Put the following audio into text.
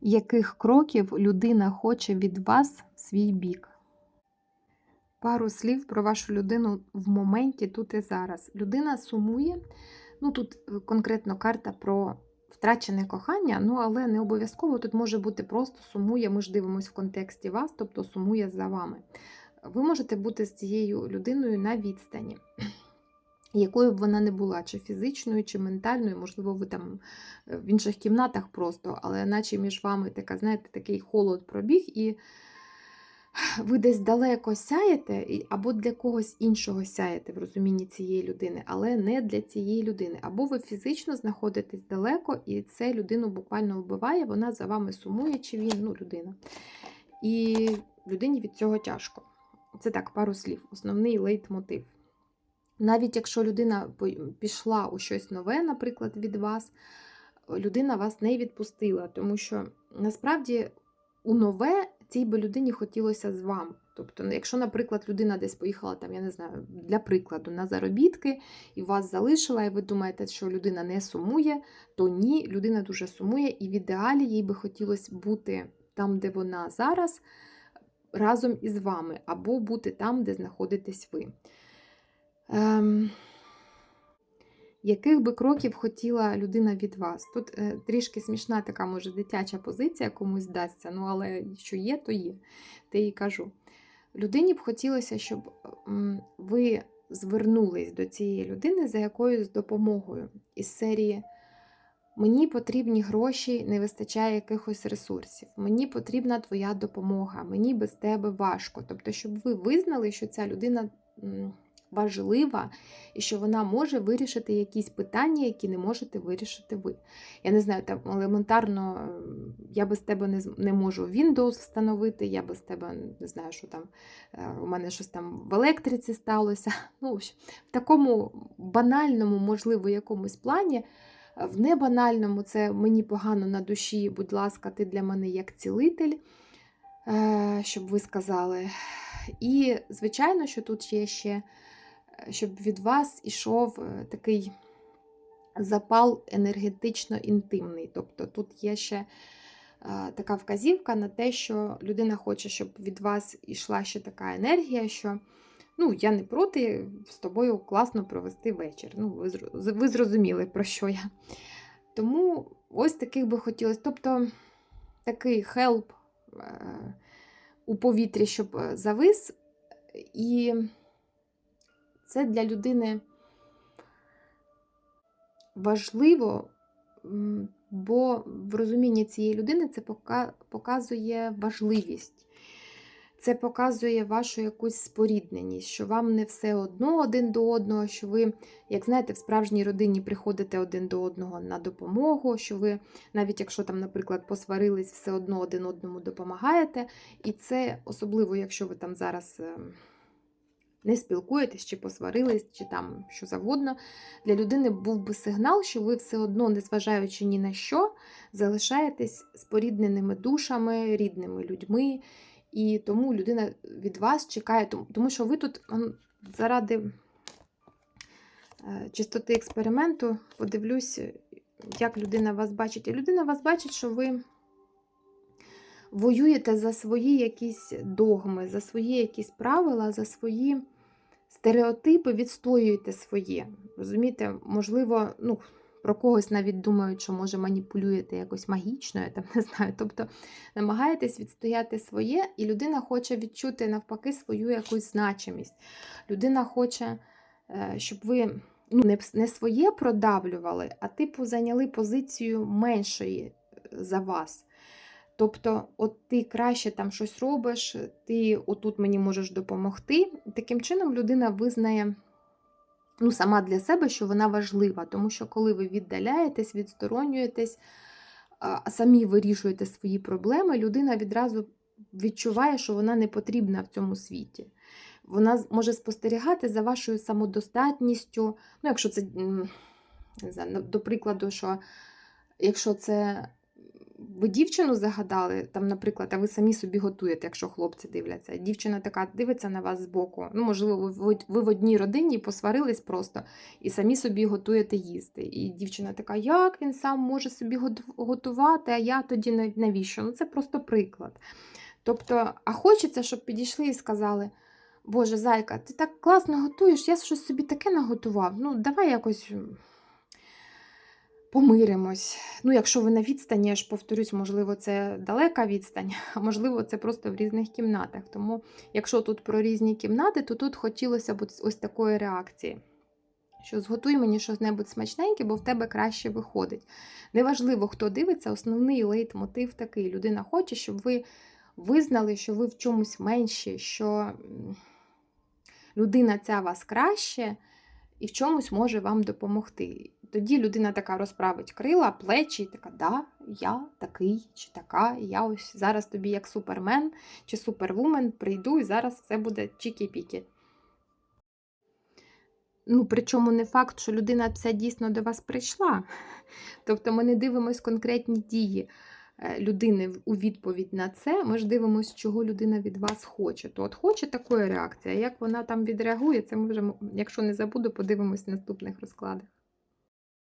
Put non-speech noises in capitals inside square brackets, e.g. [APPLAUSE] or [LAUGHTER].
яких кроків людина хоче від вас в свій бік. Пару слів про вашу людину в моменті тут і зараз. Людина сумує. Ну тут е, конкретно карта про втрачене кохання, ну але не обов'язково тут може бути просто сумує. Ми ж дивимося в контексті вас, тобто сумує за вами. Ви можете бути з цією людиною на відстані, якою б вона не була, чи фізичною, чи ментальною, можливо, ви там е, в інших кімнатах просто, але наче між вами така, знаєте, такий холод пробіг, і ви десь далеко сяєте, або для когось іншого сяєте в розумінні цієї людини, але не для цієї людини. Або ви фізично знаходитесь далеко, і це людину буквально вбиває, вона за вами сумує, чи він, ну, людина. І людині від цього тяжко. Це так, пару слів, основний лейтмотив. Навіть якщо людина пішла у щось нове, наприклад, від вас, людина вас не відпустила, тому що насправді у нове цій би людині хотілося з вами. Тобто, ну, якщо, наприклад, людина десь поїхала, там, я не знаю, для прикладу, на заробітки, і вас залишила, і ви думаєте, що людина не сумує, то ні, людина дуже сумує, і в ідеалі їй би хотілося бути там, де вона зараз, разом із вами, або бути там, де знаходитесь ви. Ем, яких би кроків хотіла людина від вас? Тут е, трішки смішна така, може, дитяча позиція комусь дасться, ну але що є, то є. Те і кажу. Людині б хотілося, щоб ви звернулись до цієї людини за якоюсь допомогою із серії. Мені потрібні гроші, не вистачає якихось ресурсів. Мені потрібна твоя допомога, мені без тебе важко. Тобто, щоб ви визнали, що ця людина важлива і що вона може вирішити якісь питання, які не можете вирішити ви. Я не знаю, там елементарно я без тебе не, не можу Windows встановити, я без тебе не знаю, що там е, у мене щось там в електриці сталося. [LAUGHS] Ну, в такому банальному, можливо, якомусь плані. Е, В небанальному це мені погано на душі, будь ласка, ти для мене як цілитель, е, щоб ви сказали. І, звичайно, що тут є ще, щоб від вас ішов е, такий запал енергетично інтимний. Тобто тут є ще е, така вказівка на те, що людина хоче, щоб від вас ішла ще така енергія, що ну, я не проти з тобою класно провести вечір. Ну, ви, зрозуміли, про що я. Тому ось таких би хотілося. Тобто такий хелп е, у повітрі, щоб е, завис. І це для людини важливо, бо в розумінні цієї людини це показує важливість. Це показує вашу якусь спорідненість, що вам не все одно один до одного, що ви, як знаєте, в справжній родині приходите один до одного на допомогу, що ви, навіть якщо там, наприклад, посварились, все одно один одному допомагаєте. І це особливо, якщо ви там зараз ем, не спілкуєтесь, чи посварились, чи там що завгодно, для людини був би сигнал, що ви все одно, незважаючи ні на що, залишаєтесь спорідненими душами, рідними людьми. І тому людина від вас чекає, тому- що ви тут заради е, чистоти експерименту подивлюсь, як людина вас бачить. І людина вас бачить, що ви воюєте за свої якісь догми, за свої якісь правила, за свої стереотипи, відстоюєте своє. Розумієте, можливо, ну, про когось навіть думають, що може маніпулюєте якось магічно, я там не знаю. Тобто намагаєтесь відстояти своє, і людина хоче відчути навпаки свою якусь значимість. Людина хоче, е, щоб ви ну, не, своє продавлювали, а типу зайняли позицію меншої е, за вас. Тобто, от ти краще там щось робиш, ти отут мені можеш допомогти. Таким чином людина визнає ну, сама для себе, що вона важлива. Тому що коли ви віддаляєтесь, відсторонюєтесь, самі вирішуєте свої проблеми, людина відразу відчуває, що вона не потрібна в цьому світі. Вона може спостерігати за вашою самодостатністю. Ну, якщо це, не знаю, до прикладу, що якщо це ви дівчину загадали, там, наприклад, а ви самі собі готуєте, якщо хлопці дивляться. Дівчина така дивиться на вас збоку. Ну, можливо, ви, в одній родині посварились просто і самі собі готуєте їсти. І дівчина така, як він сам може собі готувати, а я тоді навіщо? Ну, це просто приклад. Тобто, а хочеться, щоб підійшли і сказали. Боже, зайка, ти так класно готуєш, я щось собі таке наготував. Ну, давай якось помиримось. Ну, якщо ви на відстані, я ж повторюсь, можливо, це далека відстань, [LAUGHS] а можливо, це просто в різних кімнатах. Тому, якщо тут про різні кімнати, то тут хотілося б ось- такої реакції. Що зготуй мені щось небудь смачненьке, бо в тебе краще виходить. Неважливо, хто дивиться, основний лейтмотив такий. Людина хоче, щоб ви визнали, що ви в чомусь менші, що людина ця вас краще і в чомусь може вам допомогти. Тоді людина така розправить крила, плечі, і така, да, я такий чи така, я ось зараз тобі як супермен чи супервумен прийду, і зараз все буде чікі-пікі. Ну, причому не факт, що людина ця дійсно до вас прийшла. Тобто ми не дивимося конкретні дії е, людини у відповідь на це. Ми ж дивимося, чого людина від вас хоче. То от хоче такої реакції, а як вона там відреагує, це ми вже, якщо не забуду, подивимось в наступних розкладах.